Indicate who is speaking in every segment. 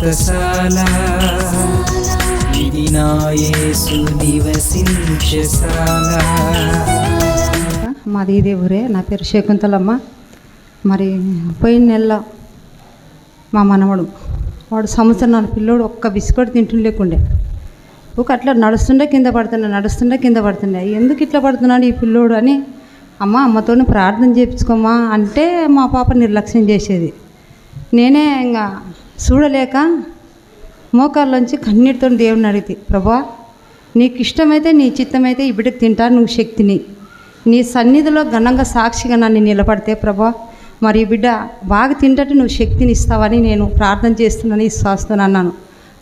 Speaker 1: వ్రతశాల ఇది నా నివసించశాల
Speaker 2: మాది ఇదే ఊరే నా పేరు శకుంతలమ్మ. మరి పోయిన నెల మా మనవడు వాడు సంవత్సరం నాలుగు పిల్లోడు ఒక్క బిస్కెట్ తింటూ లేకుండే ఒక అట్లా నడుస్తుండే కింద పడుతుండే నడుస్తుండే కింద పడుతుండే. ఎందుకు ఇట్లా పడుతున్నాడు ఈ పిల్లోడు అని? అమ్మ అమ్మతో ప్రార్థన చేయించుకోమా అంటే మా పాప నిర్లక్ష్యం చేసేది. నేనే ఇంకా చూడలేక మోకాళ్ళలోంచి కన్నీటితో దేవుని అడిగితే ప్రభా నీకు ఇష్టమైతే నీ చిత్తమైతే ఈ బిడ్డకు తింటాను నువ్వు శక్తిని. నీ సన్నిధిలో ఘనంగా సాక్షిగా నన్ను నిలబడితే ప్రభా మరి ఈ బిడ్డ బాగా తింటట్టు నువ్వు శక్తిని ఇస్తావని నేను ప్రార్థన చేస్తున్నాను విశ్వాస్తున్నాను అన్నాను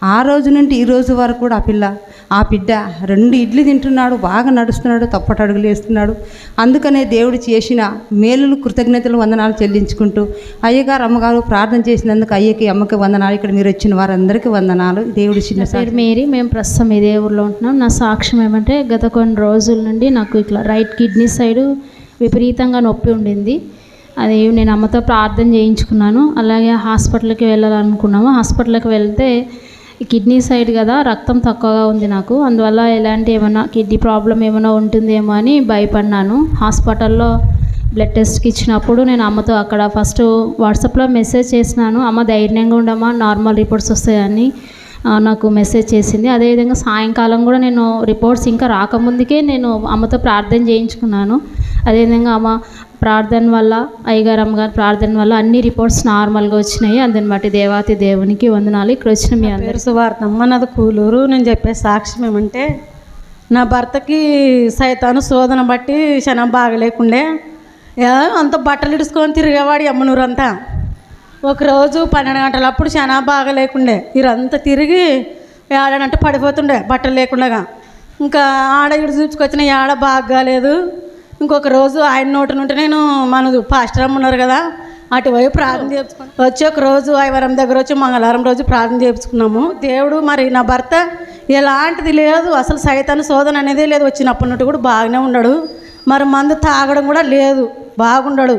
Speaker 2: ఆ రోజు నుండి ఈ రోజు వరకు కూడా ఆ పిల్ల ఆ బిడ్డ రెండు ఇడ్లీ తింటున్నాడు బాగా నడుస్తున్నాడు తప్పట అడుగులు వేస్తున్నాడు. అందుకనే దేవుడు చేసిన మేలులు కృతజ్ఞతలు వందనాలు చెల్లించుకుంటూ అయ్యగారు అమ్మగారు ప్రార్థన చేసినందుకు అయ్యకి అమ్మకి వందనాలు. ఇక్కడ మీరు వచ్చిన వారందరికీ వందనాలు. దేవుడు చిన్న
Speaker 3: పేరు మేరీ. మేము ప్రస్తుతం ఇదే ఊర్లో ఉంటున్నాం. నా సాక్ష్యం ఏమంటే గత కొన్ని రోజుల నుండి నాకు ఇట్లా రైట్ కిడ్నీ సైడ్ విపరీతంగా నొప్పి ఉండింది. అది నేను అమ్మతో ప్రార్థన చేయించుకున్నాను. అలాగే హాస్పిటల్కి వెళ్ళాలనుకున్నాము. హాస్పిటల్కి వెళ్తే కిడ్నీ సైడ్ కదా రక్తం తక్కువగా ఉంది నాకు. అందువల్ల ఎలాంటి ఏమైనా కిడ్నీ ప్రాబ్లం ఏమైనా ఉంటుందేమో అని భయపడినాను. హాస్పిటల్లో బ్లడ్ టెస్ట్కి ఇచ్చినప్పుడు నేను అమ్మతో అక్కడ ఫస్ట్ వాట్సాప్లో మెసేజ్ చేసినాను. అమ్మ ధైర్యంగా ఉండమ్మా నార్మల్ రిపోర్ట్స్ వస్తాయని నాకు మెసేజ్ చేసింది. అదేవిధంగా సాయంకాలం కూడా నేను రిపోర్ట్స్ ఇంకా రాకముందుకే నేను అమ్మతో ప్రార్థన చేయించుకున్నాను. అదేవిధంగా అమ్మ ప్రార్థన వల్ల అయ్యగారు అమ్మగారు ప్రార్థన వల్ల అన్ని రిపోర్ట్స్ నార్మల్గా వచ్చినాయి. అందుని బట్టి దేవాతి దేవునికి వందనాలు. ఇక్కడ వచ్చిన మీ అందరూ
Speaker 4: సువార్తమ్మ నాది కూలూరు. నేను చెప్పే సాక్ష్యం ఏమంటే నా భర్తకి సైతాను శోధన బట్టి క్షణం బాగలేకుండే అంత బట్టలు ఇడుచుకొని తిరిగేవాడు అమ్మనూరు అంతా. ఒకరోజు పన్నెండు గంటలప్పుడు చాలా బాగలేకుండే. ఇరంతా తిరిగి ఏడాడంటే పడిపోతుండే బట్టలు లేకుండగా. ఇంకా ఆడ ఇడు చూసుకొచ్చిన ఏడ బాగాలేదు ఇంకొక రోజు ఆయన నోటి నుండి నేను మన పాస్టర్ ఉన్నారు కదా అటువైపు ప్రార్థన చేయించుకుని వచ్చి ఒక రోజు ఐవరం దగ్గర వచ్చి మంగళవారం రోజు ప్రార్థన చేయించుకున్నాము దేవుడు మరి నా భర్త ఎలాంటిది లేదు అసలు సైతాన్ని శోధన అనేదే లేదు. వచ్చినప్పటి నుండి కూడా బాగానే ఉన్నాడు. మరి మందు తాగడం కూడా లేదు బాగుండడు.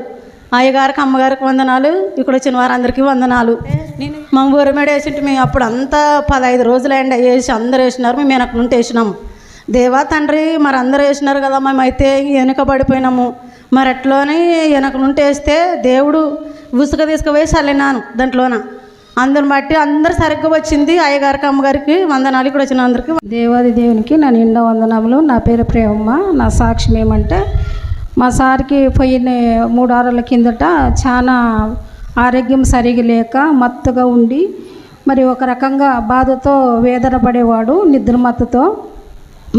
Speaker 4: అయ్యగారికి అమ్మగారికి వందనాలు. ఇక్కడ వచ్చిన వారందరికీ వందనాలు. మా ఊరమేడ వేసింటి మేము అప్పుడు అంతా పదహైదు రోజులు అండి వేసి అందరు వేసినారు మేము వెనక నుండి వేసినాము దేవా తండ్రి మరి అందరూ వేసినారు కదా మేమైతే వెనుకబడిపోయినాము. మరి అట్లోనే వెనక నుండి వేస్తే దేవుడు ఉసుక తీసుకుపోయి చల్లినాను దాంట్లోన. అందరిని బట్టి అందరు సరిగ్గా వచ్చింది. అయ్యగారికి అమ్మగారికి వందనాలు ఇక్కడ వచ్చిన అందరికి.
Speaker 5: దేవాది దేవునికి నా నిండా వందనములు నా పేరు ప్రేమమ్మ నా సాక్ష్యం ఏమంటే మా సార్కి పోయిన మూడు ఆరుల కిందట చాలా ఆరోగ్యం సరిగా లేక మత్తుగా ఉండి మరి ఒక రకంగా బాధతో వేదన పడేవాడు నిద్రమత్తుతో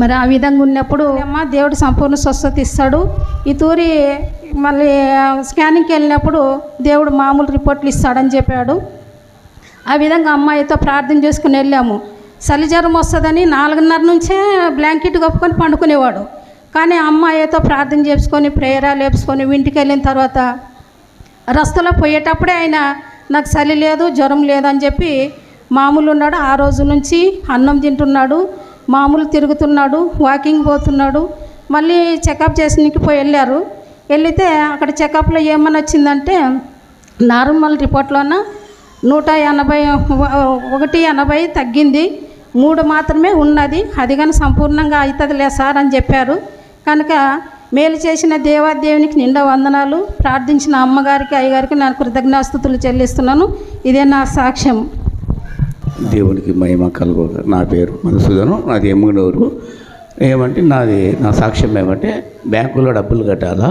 Speaker 5: మరి ఆ విధంగా ఉన్నప్పుడు అమ్మ దేవుడు సంపూర్ణ స్వస్థత ఇస్తాడు. ఈ తూరి మళ్ళీ స్కానింగ్కి వెళ్ళినప్పుడు దేవుడు మామూలు రిపోర్ట్లు ఇస్తాడని చెప్పాడు. ఆ విధంగా అమ్మాయితో ప్రార్థన చేసుకుని వెళ్ళాము. చలి జ్వరం వస్తుందని నాలుగున్నర నుంచే బ్లాంకెట్ కప్పుకొని పండుకునేవాడు. కానీ అమ్మాయితో ప్రార్థన చేసుకొని ప్రేయరా లేపుకొని ఇంటికి వెళ్ళిన తర్వాత రస్తలో పోయేటప్పుడే ఆయన నాకు చలి లేదు జ్వరం లేదు అని చెప్పి మామూలు ఉన్నాడు. ఆ రోజు నుంచి అన్నం తింటున్నాడు. మామూలు తిరుగుతున్నాడు వాకింగ్ పోతున్నాడు. మళ్ళీ చెకప్ చేసినకి పోయి వెళ్ళారు. వెళితే అక్కడ చెకప్లో ఏమని వచ్చిందంటే నార్మల్ రిపోర్ట్లోన నూట ఎనభై ఒకటి ఎనభై తగ్గింది. మూడు మాత్రమే ఉన్నది. అది కానీ సంపూర్ణంగా అవుతుందిలే సార్ అని చెప్పారు. కనుక మేలు చేసిన దేవాదేవునికి నిండా వందనాలు. ప్రార్థించిన అమ్మగారికి అయ్యగారికి నేను కృతజ్ఞాస్తుతులు చెల్లిస్తున్నాను. ఇదే నా సాక్ష్యం.
Speaker 6: దేవునికి మహిమ కలుగు నా పేరు మధుసూదను నాది ఎమ్మగనూరు ఏమంటే నాది నా సాక్ష్యం ఏమంటే బ్యాంకులో డబ్బులు కట్టాలా?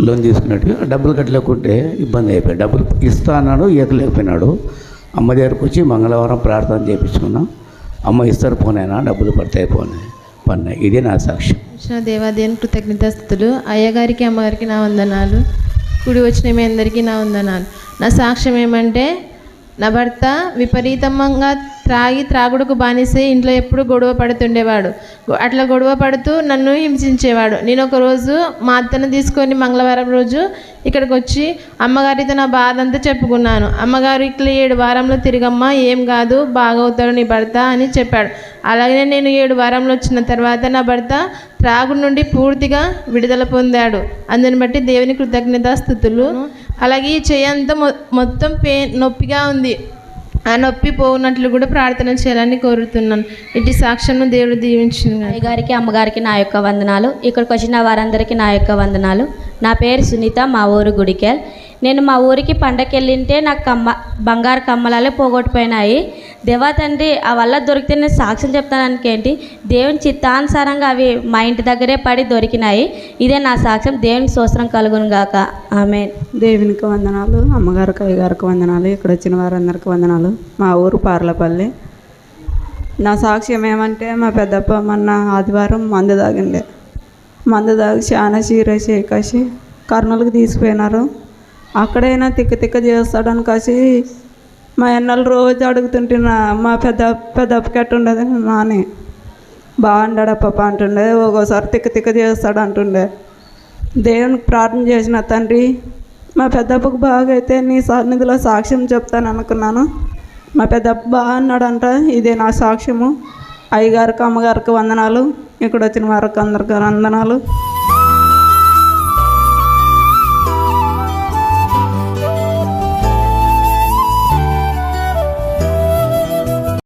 Speaker 6: లోన్ తీసుకున్నట్టుగా డబ్బులు కట్టలేకుంటే ఇబ్బంది అయిపోయాయి డబ్బులు ఇస్తా అన్నాడు ఇవ్వలేకపోయినాడు అమ్మ దగ్గరకు వచ్చి మంగళవారం ప్రార్థన చేయించుకున్నాం అమ్మ ఇస్తారు పోనైనా డబ్బులు పడతాయి పోనాయి పన్నాయి ఇదే నా సాక్ష్యం.
Speaker 7: వచ్చిన దేవాదేవుని కృతజ్ఞతాస్థుతులు అయ్యగారికి అమ్మగారికి నా వందనాలు. కుడి వచ్చిన మీ అందరికీ నా వందనాలు. నా సాక్ష్యం ఏమంటే నా భర్త విపరీతంగా త్రాగి త్రాగుడుకు బానిసే ఇంట్లో ఎప్పుడు గొడవ పడుతుండేవాడు. అట్లా గొడవ పడుతూ నన్ను హింసించేవాడు. నేను ఒకరోజు మా అత్తను తీసుకొని మంగళవారం రోజు ఇక్కడికి వచ్చి అమ్మగారితో నా బాధ అంతా చెప్పుకున్నాను. అమ్మగారు ఇట్లా ఏడు వారంలో తిరిగమ్మా ఏం కాదు బాగవుతాడు నీ భర్త అని చెప్పాడు. అలాగే నేను ఏడు వారంలో వచ్చిన తర్వాత నా భర్త త్రాగు నుండి పూర్తిగా విడుదల పొందాడు. అందుని బట్టి దేవుని కృతజ్ఞతాస్థుతులు. అలాగే ఈ చెయ్యి అంతా మొ- మొత్తం పెయిన్ నొప్పిగా ఉంది. ఆ నొప్పి పోనట్లు కూడా ప్రార్థన చేయాలని కోరుతున్నాను. ఇటు సాక్ష్యం దేవుడు దీవించింది
Speaker 8: అయ్యగారికి అమ్మగారికి నా యొక్క వందనాలు. ఇక్కడికి వచ్చిన వారందరికీ నా యొక్క వందనాలు. నా పేరు సునీత మా ఊరు గుడికెల్. నేను మా ఊరికి పండగకి వెళ్ళింటే నాకు కమ్మ బంగారు కమ్మలాలే పోగొట్టిపోయినాయి. దేవా తండ్రి ఆ వల్ల దొరికితే నేను సాక్ష్యం చెప్తానికి ఏంటి దేవుని చిత్తానుసారంగా అవి మా ఇంటి దగ్గరే పడి దొరికినాయి. ఇదే నా సాక్ష్యం. దేవునికి సోస్త్రం కలుగును గాక. ఆమె
Speaker 9: దేవునికి వందనాలు అమ్మగారు అయ్యగారికి వందనాలు ఇక్కడ వచ్చిన వారందరికి వందనాలు. మా ఊరు పార్లపల్లి. నా సాక్ష్యం ఏమంటే మా పెద్దప్ప మొన్న ఆదివారం మందు తాగిండే. మందు తాగి చాలా సీరియస్ కాసి కర్నూలుకి తీసిపోయినారు అక్కడైనా తిక్క తిక్క చేస్తాడని కాసి మా ఎన్నెల రోజు అడుగుతుంటున్నా మా పెద్ద పెద్దప్పకి ఉండదు నాని. బాగుండాడు పాప అంటుండే ఒక్కోసారి తిక్క తిక్క చేస్తాడు అంటుండే. దేవునికి ప్రార్థన చేసిన తండ్రి మా పెద్దప్పకు బాగా అయితే నీ సన్నిధిలో సాక్ష్యం చెప్తాను అనుకున్నాను. మా పెద్దప్ప బాగా అన్నాడంట ఇదే నా సాక్ష్యము. అయ్యగారికి అమ్మగారికి వందనాలు. ఇక్కడ వచ్చిన వారికి అందరికీ వందనాలు.